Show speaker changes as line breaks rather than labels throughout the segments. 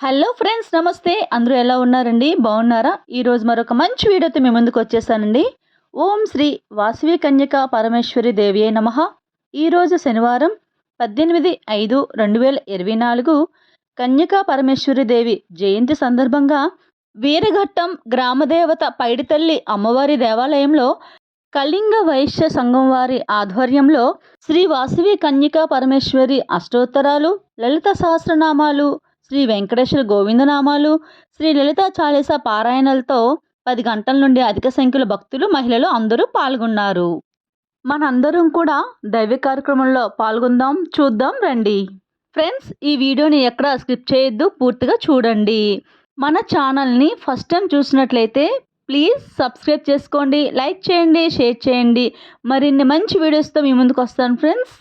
Hello friends నమస్తే. అందరూ ఎలా ఉన్నారండి? బాగున్నారా? ఈరోజు మరొక మంచి వీడియోతో మీ ముందుకు వచ్చేసానండి. ఓం శ్రీ వాసవి కన్యక పరమేశ్వరి దేవి అయి నమ ఈరోజు శనివారం పద్దెనిమిది ఐదు రెండు వేల ఇరవై నాలుగు కన్యకా పరమేశ్వరి దేవి జయంతి సందర్భంగా వీరఘట్టం గ్రామదేవత పైడితల్లి అమ్మవారి దేవాలయంలో కళింగ వైశ్య సంఘం వారి ఆధ్వర్యంలో శ్రీ వాసవి కన్యకా పరమేశ్వరి అష్టోత్తరాలు లలిత సహస్రనామాలు శ్రీ వెంకటేశ్వర గోవిందనామాలు శ్రీ లలిత చాలీస పారాయణలతో పది గంటల నుండి అధిక సంఖ్యలో భక్తులు మహిళలు అందరూ పాల్గొన్నారు. మనందరం కూడా దైవ కార్యక్రమంలో పాల్గొందాం చూద్దాం రండి. ఫ్రెండ్స్ ఈ వీడియోని ఎక్కడ స్కిప్ చేయొద్దు పూర్తిగా చూడండి. మన ఛానల్ని ఫస్ట్ టైం చూసినట్లయితే ప్లీజ్ సబ్స్క్రైబ్ చేసుకోండి లైక్ చేయండి షేర్ చేయండి. మరిన్ని మంచి వీడియోస్తో మీ ముందుకు వస్తాను ఫ్రెండ్స్.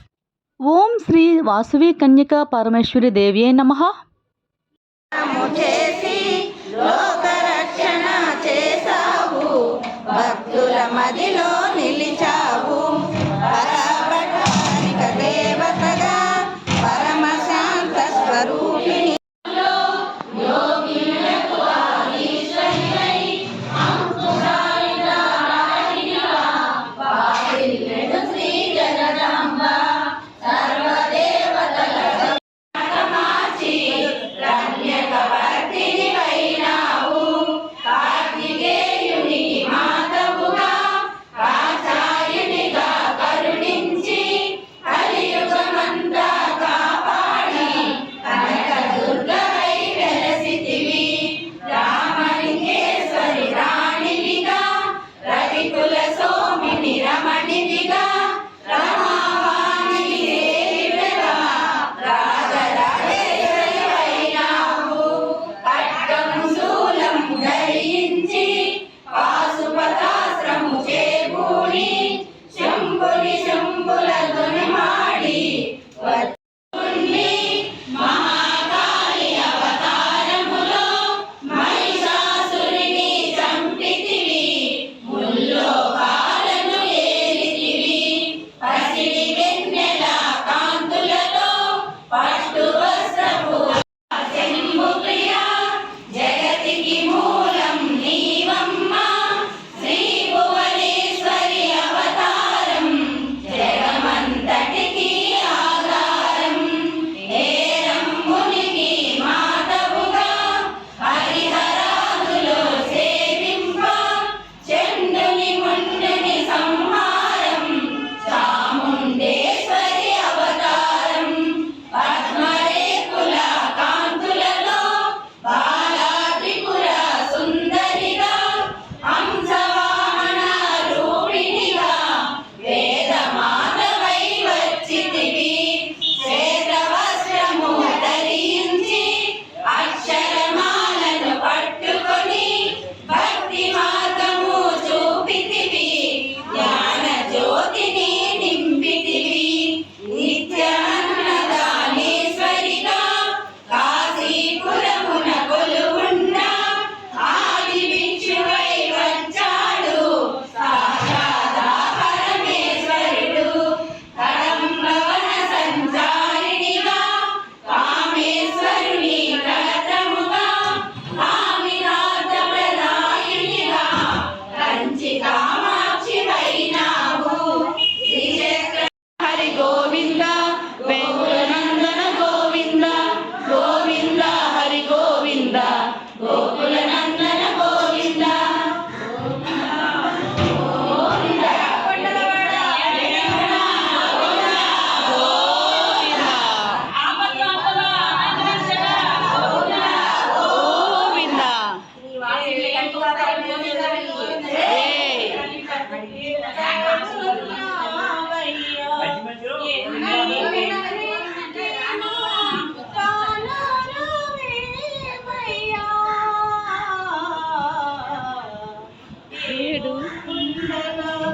ఓం శ్రీ వాసవి కన్యక పరమేశ్వరి దేవి నమః.
చేసి లోకరక్షణ చేశావు. భక్తుల మదిలో Hallelujah.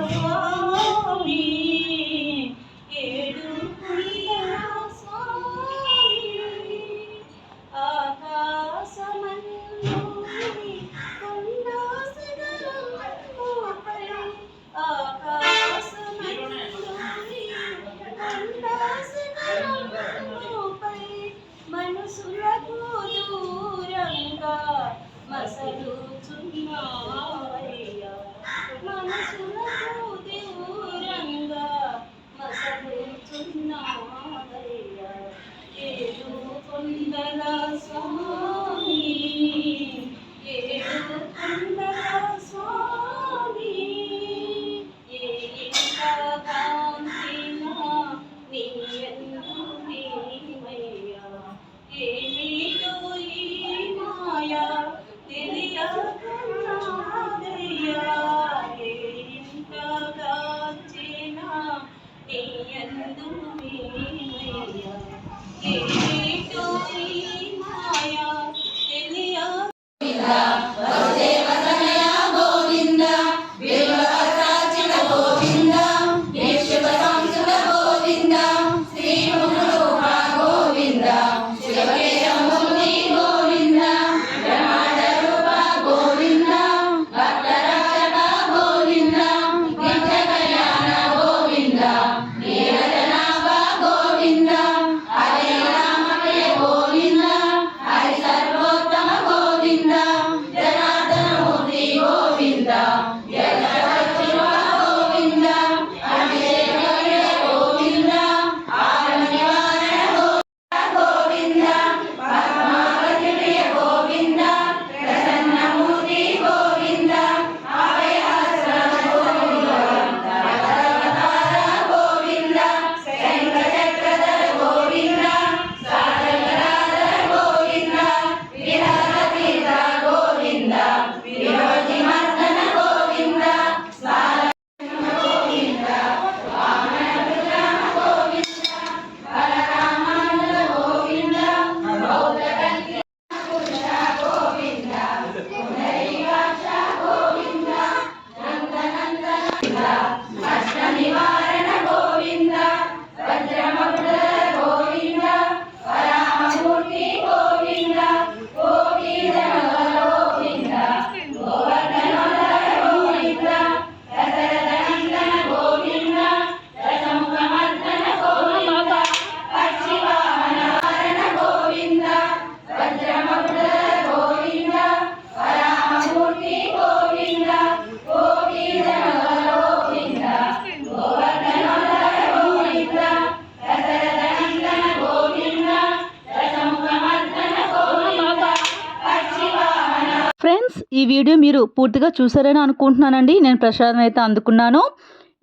ఈ వీడియో మీరు పూర్తిగా చూసారని అనుకుంటున్నానండి. నేను ప్రసాదం అయితే అందుకున్నాను.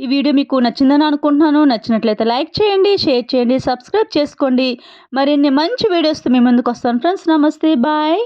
ఈ వీడియో మీకు నచ్చిందని అనుకుంటున్నాను. నచ్చినట్లయితే లైక్ చేయండి షేర్ చేయండి సబ్స్క్రైబ్ చేసుకోండి. మరిన్ని మంచి వీడియోస్తో మీ ముందుకు వస్తాను. ఫ్రెండ్స్ నమస్తే. బాయ్.